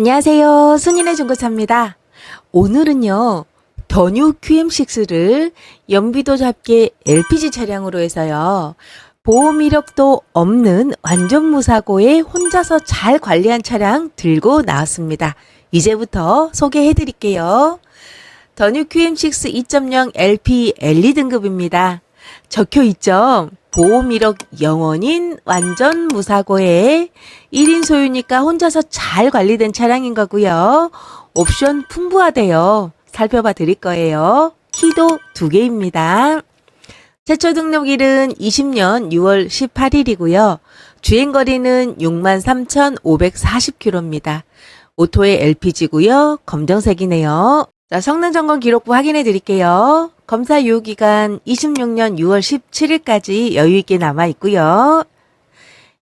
안녕하세요. 순인의 중고차입니다. 오늘은요, 더뉴 QM6를 연비도 잡게 LPG 차량으로 해서요, 보험 이력도 없는 완전 무사고에 혼자서 잘 관리한 차량 들고 나왔습니다. 이제부터 소개해 드릴게요. 더뉴 QM6 2.0 LP LE 등급입니다. 적혀 있죠? 보험 이력 영원인 완전 무사고에 1인 소유니까 혼자서 잘 관리된 차량인 거고요. 옵션 풍부하대요. 살펴봐 드릴 거예요. 키도 두 개입니다. 최초 등록일은 20년 6월 18일이고요. 주행거리는 63,540km입니다. 오토의 LPG고요. 검정색이네요. 자, 성능 점검 기록부 확인해 드릴게요. 검사 유효 기간 26년 6월 17일까지 여유 있게 남아 있고요.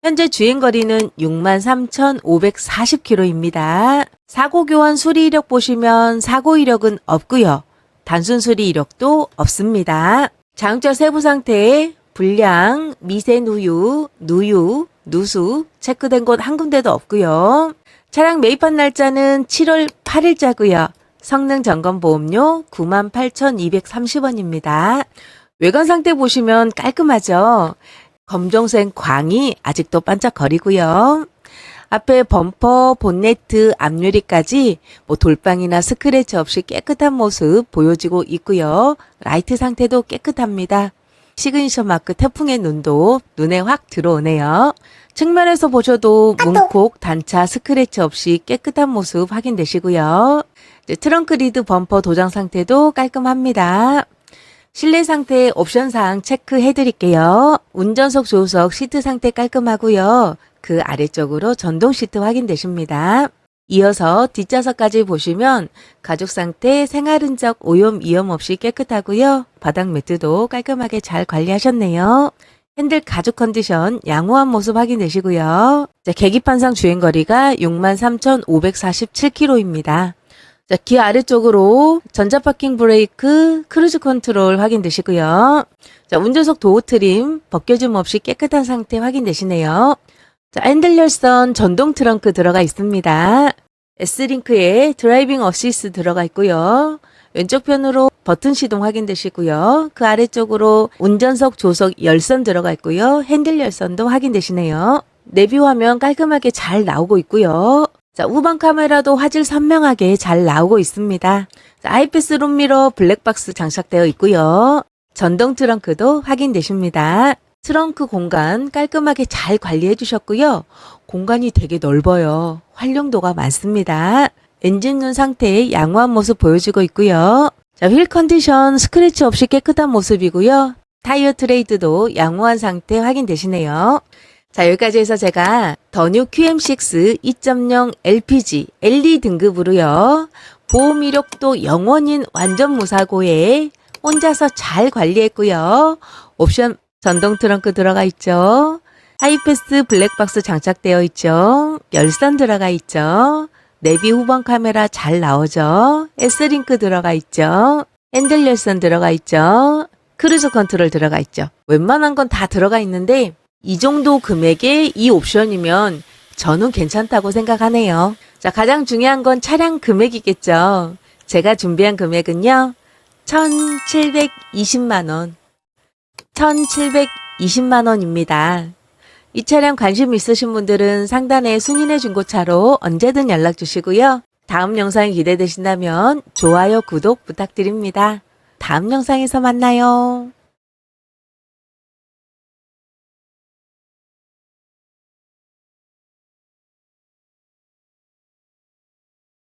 현재 주행 거리는 63,540km입니다. 사고 교환 수리 이력 보시면 사고 이력은 없고요. 단순 수리 이력도 없습니다. 자동차 세부 상태에 불량, 미세 누유, 누유, 누수 체크된 곳 한 군데도 없고요. 차량 매입한 날짜는 7월 8일자고요. 성능 점검 보험료 98,230원입니다. 외관 상태 보시면 깔끔하죠? 검정색 광이 아직도 반짝거리고요. 앞에 범퍼, 본네트, 앞유리까지 뭐 돌방이나 스크래치 없이 깨끗한 모습 보여지고 있고요. 라이트 상태도 깨끗합니다. 시그니처 마크 태풍의 눈도 눈에 확 들어오네요. 측면에서 보셔도 문콕, 단차, 스크래치 없이 깨끗한 모습 확인되시고요. 트렁크 리드 범퍼 도장 상태도 깔끔합니다. 실내 상태 옵션 사항 체크해 드릴게요. 운전석 조수석 시트 상태 깔끔하고요. 그 아래쪽으로 전동 시트 확인되십니다. 이어서 뒷좌석까지 보시면 가죽 상태 생활 흔적 오염 이염 없이 깨끗하고요. 바닥 매트도 깔끔하게 잘 관리하셨네요. 핸들 가죽 컨디션 양호한 모습 확인되시고요. 자, 계기판상 주행거리가 63,547km입니다. 자, 기 아래쪽으로 전자 파킹 브레이크, 크루즈 컨트롤 확인되시고요. 자, 운전석 도어 트림 벗겨짐 없이 깨끗한 상태 확인되시네요. 자, 핸들 열선 전동 트렁크 들어가 있습니다. S링크에 드라이빙 어시스 들어가 있고요. 왼쪽 편으로 버튼 시동 확인되시고요. 그 아래쪽으로 운전석 조석 열선 들어가 있고요. 핸들 열선도 확인되시네요. 내비 화면 깔끔하게 잘 나오고 있고요. 자, 우방 카메라도 화질 선명하게 잘 나오고 있습니다. 자, 아이패스 룸미러 블랙박스 장착되어 있고요. 전동 트렁크도 확인되십니다. 트렁크 공간 깔끔하게 잘 관리해 주셨고요. 공간이 되게 넓어요. 활용도가 많습니다. 엔진눈 상태의 양호한 모습 보여주고 있고요. 자, 휠 컨디션 스크래치 없이 깨끗한 모습이고요. 타이어 트레이드도 양호한 상태 확인되시네요. 자, 여기까지 해서 제가 더뉴 QM6 2.0 LPG LE 등급으로요. 보험 이력도 영원인 완전 무사고에 혼자서 잘 관리했고요. 옵션 전동 트렁크 들어가 있죠. 하이패스 블랙박스 장착되어 있죠. 열선 들어가 있죠. 내비 후방 카메라 잘 나오죠. S링크 들어가 있죠. 핸들 열선 들어가 있죠. 크루즈 컨트롤 들어가 있죠. 웬만한 건 다 들어가 있는데 이 정도 금액에 이 옵션이면 저는 괜찮다고 생각하네요. 자, 가장 중요한 건 차량 금액이겠죠. 제가 준비한 금액은요. 1,720만 원. 1,720만 원입니다. 이 차량 관심 있으신 분들은 상단에 순인의 중고차로 언제든 연락 주시고요. 다음 영상이 기대되신다면 좋아요, 구독 부탁드립니다. 다음 영상에서 만나요.